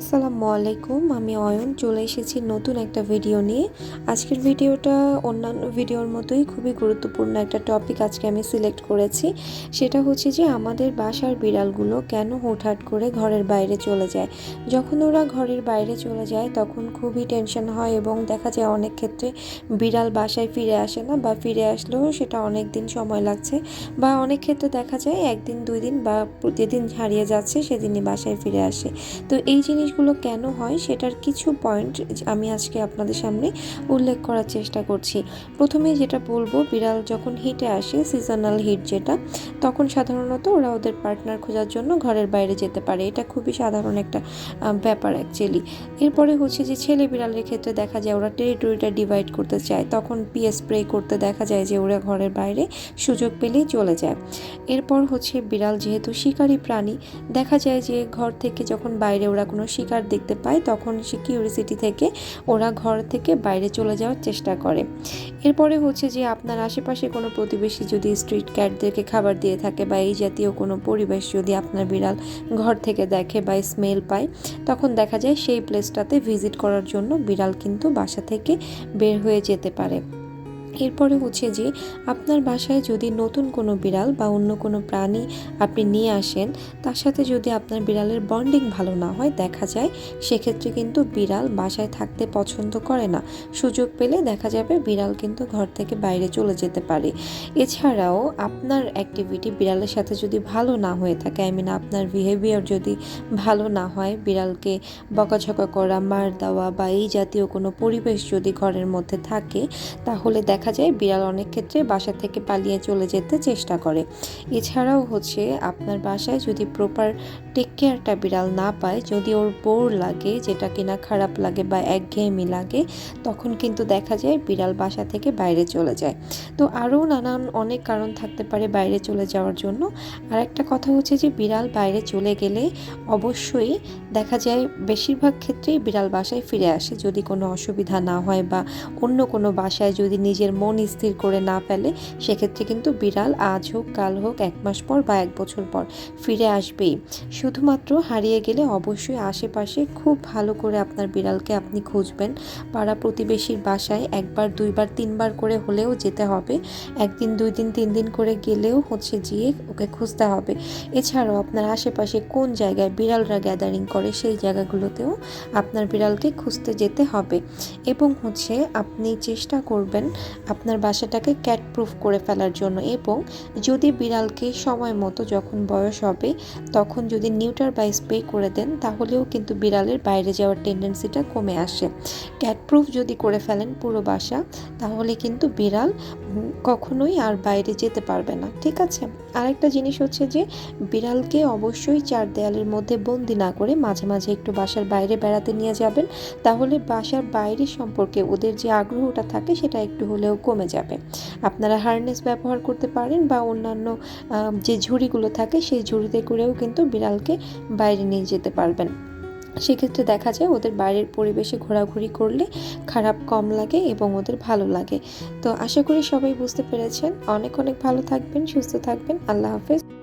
আসসালামু আলাইকুম, আমি অয়ন। চলে এসেছি নতুন একটা ভিডিও নিয়ে। আজকের ভিডিওটা অন্যান্য ভিডিওর মতোই খুবই গুরুত্বপূর্ণ একটা টপিক আজকে আমি সিলেক্ট করেছি। সেটা হচ্ছে যে আমাদের বাসার বিড়ালগুলো কেন হুটহাট করে ঘরের বাইরে চলে যায়? যখন ওরা ঘরের বাইরে চলে যায়, তখন খুবই টেনশন হয় এবং দেখা যায় অনেক ক্ষেত্রে বিড়াল বাসায় ফিরে আসে না বা ফিরে আসলেও সেটা অনেক দিন সময় লাগছে বা অনেক ক্ষেত্রে দেখা যায় একদিন, দুই দিন বা যেদিন হারিয়ে যাচ্ছে সেদিনই বাসায় ফিরে আসে। তো এই জিনিসগুলো কেন হয় সেটার কিছু পয়েন্ট আমি আজকে আপনাদের সামনে উল্লেখ করার চেষ্টা করছি। প্রথমে যেটা বলব, বিড়াল যখন হিটে আসে সিজনাল হিট যেটা, তখন সাধারণত ওরা ওদের পার্টনার খোঁজার জন্য ঘরের বাইরে যেতে পারে। এটা খুবই সাধারণ একটা ব্যাপার অ্যাকচুয়ালি এরপরে হচ্ছে যে ছেলে বিড়ালের ক্ষেত্রে দেখা যায় ওরা টেরিটরিটা ডিভাইড করতে চায়। তখন পিএস স্প্রে করতে দেখা যায় যে ওরা ঘরের বাইরে সুযোগ পেলেই চলে যায়। এরপর হচ্ছে বিড়াল যেহেতু শিকারী প্রাণী, দেখা যায় যে ঘর থেকে যখন বাইরে ওরা কোনো শিকার দেখতে পায়, তখন সে কিউরিসিটি থেকে ওরা ঘর থেকে বাইরে চলে যাওয়ার চেষ্টা করে। এরপরে হচ্ছে যে আপনার আশেপাশে কোনো প্রতিবেশী যদি স্ট্রিট ক্যাটদেরকে খাবার দিয়ে থাকে বা এই জাতীয় কোনো পরিবেশ যদি আপনার বিড়াল ঘর থেকে দেখে বা স্মেল পায়, তখন দেখা যায় সেই প্লেসটাতে ভিজিট করার জন্য বিড়াল কিন্তু বাসা থেকে বের হয়ে যেতে পারে। এরপরে হচ্ছে যে, আপনার বাসায় যদি নতুন কোনো বিড়াল বা অন্য কোনো প্রাণী আপনি নিয়ে আসেন, তার সাথে যদি আপনার বিড়ালের বন্ডিং ভালো না হয়, দেখা যায় সেক্ষেত্রে কিন্তু বিড়াল বাসায় থাকতে পছন্দ করে না। সুযোগ পেলে দেখা যাবে বিড়াল কিন্তু ঘর থেকে বাইরে চলে যেতে পারে। এছাড়াও আপনার অ্যাক্টিভিটি বিড়ালের সাথে যদি ভালো না হয়ে থাকে আই মিন আপনার বিহেভিয়ার যদি ভালো না হয়, বিড়ালকে বকাঝকা করা, মার দেওয়া বা এই জাতীয় কোনো পরিবেশ যদি ঘরের মধ্যে থাকে, তাহলে দেখা যায় বিড়াল অনেক ক্ষেত্রে বাসা থেকে পালিয়ে চলে যেতে চেষ্টা করে। এছাড়াও হচ্ছে আপনার বাসায় যদি প্রপার টেক কেয়ারটা বিড়াল না পায়, যদি ওর বোর লাগে, যেটা কিনা খারাপ লাগে বা একঘেয়েমি লাগে, তখন কিন্তু দেখা যায় বিড়াল বাসা থেকে বাইরে চলে যায়। তো আরও নানান অনেক কারণ থাকতে পারে বাইরে চলে যাওয়ার জন্য। আর একটা কথা হচ্ছে যে বিড়াল বাইরে চলে গেলে অবশ্যই দেখা যায় বেশিরভাগ ক্ষেত্রেই বিড়াল বাসায় ফিরে আসে। যদি কোনো অসুবিধা না হয় বা অন্য কোনো বাসায় যদি নিজের মন স্থির করে না ফেলে, সেক্ষেত্রে কিন্তু বিড়াল আজ হোক, কাল হোক, এক মাস পর বা এক বছর পর ফিরে আসবেই। শুধুমাত্র হারিয়ে গেলে অবশ্যই আশেপাশে খুব ভালো করে আপনার বিড়ালকে আপনি খুঁজবেন। পাড়া প্রতিবেশীর বাসায় একবার, দুইবার, তিনবার করে হলেও যেতে হবে। একদিন, দুই দিন, তিন দিন করে গেলেও হচ্ছে গিয়ে ওকে খুঁজতে হবে। এছাড়াও আপনার আশেপাশে কোন জায়গায় বিড়ালরা গ্যাদারিং করে সেই জায়গাগুলোতেও আপনার বিড়ালকে খুঁজতে যেতে হবে। এবং হচ্ছে আপনি চেষ্টা করবেন আপনার বাসাটাকে ক্যাট প্রুফ করে ফেলার জন্য এবং যদি বিড়ালকে সময় মতো যখন বয়স হবে, তখন যদি নিউটার বা স্প্রে করে দেন, তাহলেও কিন্তু বিড়ালের বাইরে যাওয়ার টেন্ডেন্সিটা কমে আসে। ক্যাট প্রুফ যদি করে ফেলেন পুরো বাসা, তাহলে কিন্তু বিড়াল কখনোই আর বাইরে যেতে পারবে না, ঠিক আছে? আরেকটা জিনিস হচ্ছে যে, বিড়ালকে অবশ্যই চার দেয়ালের মধ্যে বন্দি না করে মাঝে মাঝে একটু বাসার বাইরে বেড়াতে নিয়ে যাবেন। তাহলে বাসার বাইরে সম্পর্কে ওদের যে আগ্রহটা থাকে, সেটা একটু হলেও কমে যাবে। আপনারা হারনেস ব্যবহার করতে পারেন বা অন্যান্য যে ঝুড়িগুলো থাকে সেই ঝুড়িতে করেও কিন্তু বিড়ালকে বাইরে নিয়ে যেতে পারবেন। সেক্ষেত্রে দেখা যায় ওদের বাইরের পরিবেশে ঘোরাঘুরি করলে খারাপ কম লাগে এবং ওদের ভালো লাগে। তো আশা করি সবাই বুঝতে পেরেছেন। অনেক অনেক ভালো থাকবেন, সুস্থ থাকবেন। আল্লাহ হাফেজ।